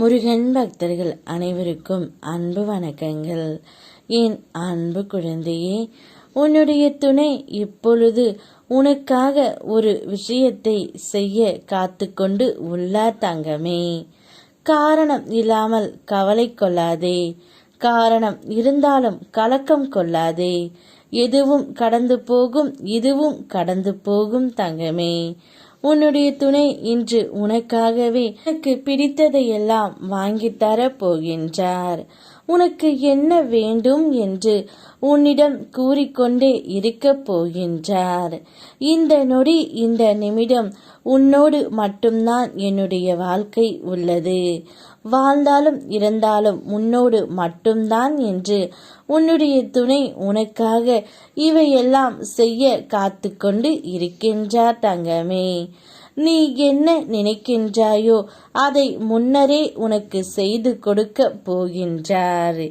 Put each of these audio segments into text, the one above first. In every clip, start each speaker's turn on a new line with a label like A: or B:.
A: முருகன் பக்தர்கள் அனைவருக்கும் அன்பு வணக்கங்கள். என் அன்பு குழந்தையே உன்னுடைய துணை இப்பொழுது உனக்காக ஒரு விஷயத்தை செய்ய காத்து கொண்டு உள்ளார் தங்கமே. காரணம் இல்லாமல் கவலை கொள்ளாதே. காரணம் இருந்தாலும் கலக்கம் கொள்ளாதே. எதுவும் கடந்து போகும் இதுவும் கடந்து போகும் தங்கமே. உன்னுடைய துணை இன்று உனக்காகவே எனக்கு பிடித்ததையெல்லாம் வாங்கி போகின்றார். உனக்கு என்ன வேண்டும் என்று உன்னிடம் கூறிக்கொண்டே இருக்கப் போகின்றார். இந்த நொடி இந்த நிமிடம் உன்னோடு மட்டும்தான் என்னுடைய வாழ்க்கை உள்ளது. வாழ்ந்தாலும் இறந்தாலும் உன்னோடு மட்டும்தான் என்று உன்னுடைய துணை உனக்காக இவையெல்லாம் செய்ய காத்து கொண்டு இருக்கின்றார் தங்கமே. நீ என்ன நினைக்கின்றாயோ அதை முன்னரே உனக்கு செய்து கொடுக்க போகின்றார்.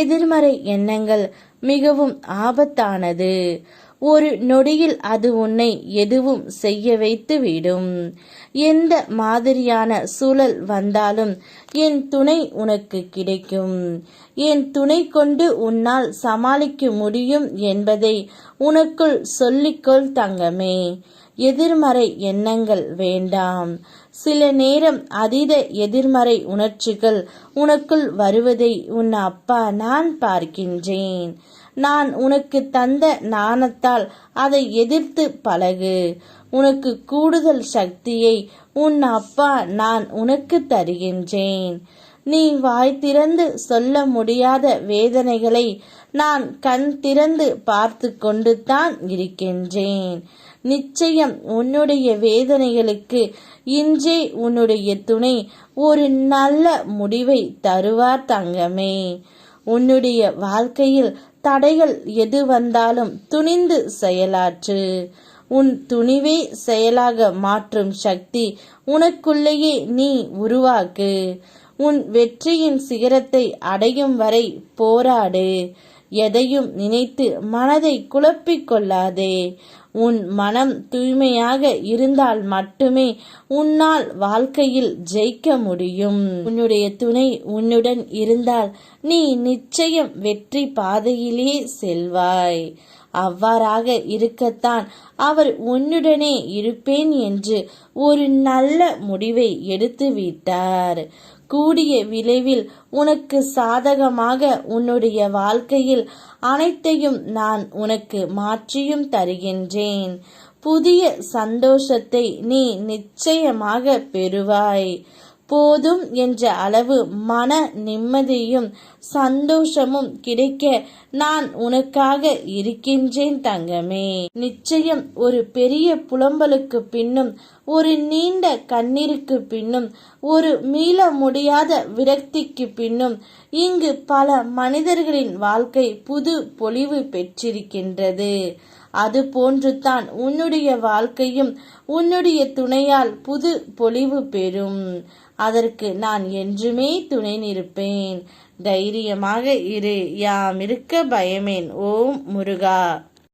A: எதிர்மறை எண்ணங்கள் மிகவும் ஆபத்தானது. ஒரு நொடியில் அது உன்னை எதுவும் செய்ய வைத்து விடும் எந்த மாதிரியான சூழல் வந்தாலும் என் துணை உனக்கு கிடைக்கும். என் துணை கொண்டு உன்னால் சமாளிக்க முடியும் என்பதை உனக்குள் சொல்லிக்கொள் தங்கமே. எதிர்மறை எண்ணங்கள் வேண்டாம். சில நேரம் அதீத எதிர்மறை உணர்ச்சிகள் உனக்குள் வருவதை உன் அப்பா நான் பார்க்கின்றேன். நான் உனக்கு தந்த நாணத்தால் அதை எதிர்த்து பழகு. உனக்கு கூடுதல் சக்தியை உன் அப்பா நான் உனக்கு தருகின்றேன். நீ வாய் திறந்து சொல்ல முடியாத வேதனைகளை நான் கண் திறந்து பார்த்து கொண்டு தான் இருக்கின்றேன். நிச்சயம் உன்னுடைய வேதனைகளுக்கு இன்றே உன்னுடைய துணை. ஒரு நல்ல முடிவை தருவார் தங்கமே. உன்னுடைய வாழ்க்கையில் தடைகள் எது வந்தாலும் துணிந்து செயலாற்று. உன் துணிவை செயலாக மாற்றும் சக்தி உனக்குள்ளேயே நீ உருவாக்கு. உன் வெற்றியின் சிகரத்தை அடையும் வரை போராடு. எதையும் நினைத்து மனதை குழப்பிக் கொள்ளாதே. உன் மனம் தூய்மையாக இருந்தால் மட்டுமே உன்னால் வாழ்க்கையில் ஜெயிக்க முடியும். உன்னுடைய துணை உன்னுடன் இருந்தால் நீ நிச்சயம் வெற்றி பாதையிலே செல்வாய். அவ்வாறாக இருக்கத்தான் அவர் உன்னுடனே இருப்பேன் என்று ஒரு நல்ல முடிவை எடுத்து விட்டார் கூடிய விளைவில் உனக்கு சாதகமாக உன்னுடைய வாழ்க்கையில் அனைத்தையும் நான் உனக்கு மாற்றியும் தருகின்றேன். புதிய சந்தோஷத்தை நீ நிச்சயமாக பெறுவாய். போதும் என்ற அளவு மன நிம்மதியும் சந்தோஷமும் கிடைக்க நான் உனக்காக இருக்கின்றேன் தங்கமே. நிச்சயம் ஒரு பெரிய புலம்பலுக்கு பின்னும் ஒரு நீண்ட கண்ணீருக்கு பின்னும் ஒரு மீள முடியாத விரக்திக்கு பின்னும் இங்கு பல மனிதர்களின் வாழ்க்கை புது பொலிவு பெற்றிருக்கின்றது. அது போன்றுதான் உன்னுடைய வாழ்க்கையும் உன்னுடைய துணையால் புது பொலிவு பெறும். அதற்கு நான் என்றுமே துணை நிற்பேன். தைரியமாக இரு யாம் இருக்க பயமேன் ஓம் முருகா.